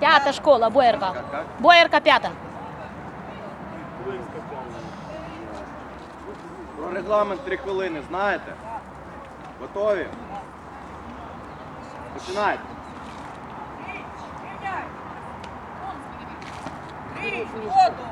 П'ята школа, Боярка. Как, как? Боярка п'ята. Про регламент три хвилини знаєте? Готові? Починайте. Три, воду,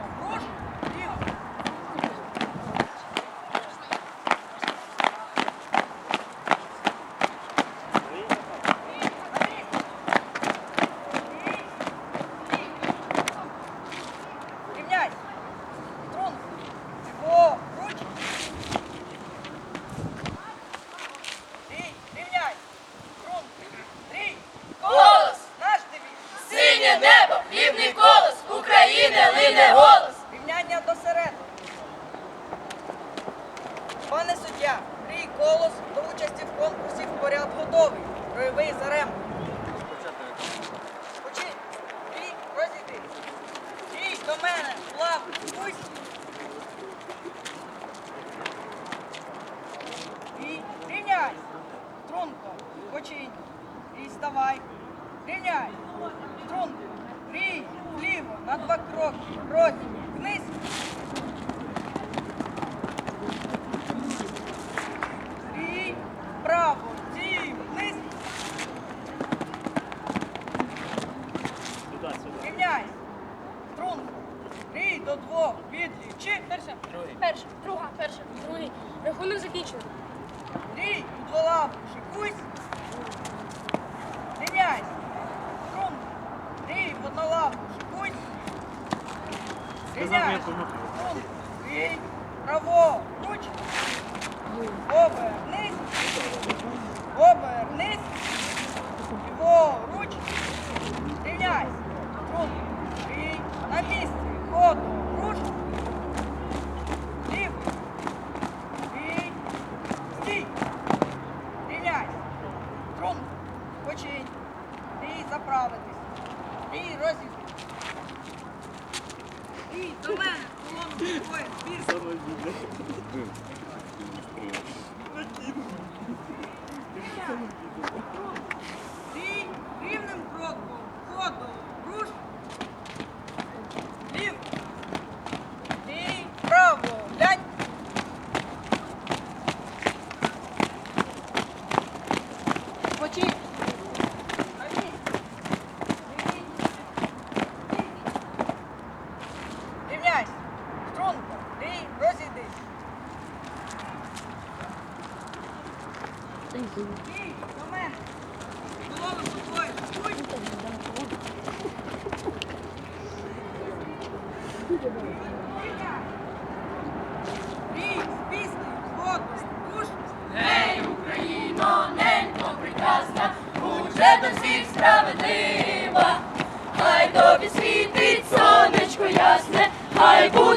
Пане суддя, Рій Колос до участі в конкурсі в поряд готовий. Ройовий зарем. Починь. Рій, розійди. Рій, до мене. Лав, пусть. Рій, рівняй. Струнко, починь. Рій, ставай. Рівняй. Струнко. Рій, вліво, на два кроки. Розі, вниз. Рій, вправо, дій, вниз. Рівняй. Струнко. Рій, до двох, відлічи. Перша, перша, друга, перша, другий. Рахунок закінчено. Рій, до лаву, шикусь. Рівняйся. Струнко. Рій, в одну лапу, шикусь. Струнко. Рій, право, руч. Починь. ти заправитись. Рій, розігрій. Рій, до мене. Колону двоє. Збір. Рій, рівним кроком. Ходу. Руш. Лів. Рій, право. Глянь. Починь. На місці. Рій. Рівняйся. Струнко. Рій, розійдись. Рій, до мене. Голову сухою. Будь. Рій, з піснею, воду, душ. Гей, Україно, ненько прекрасна, уже до всіх справедлива. Хай тобі світить сонечко ясне, хай будуть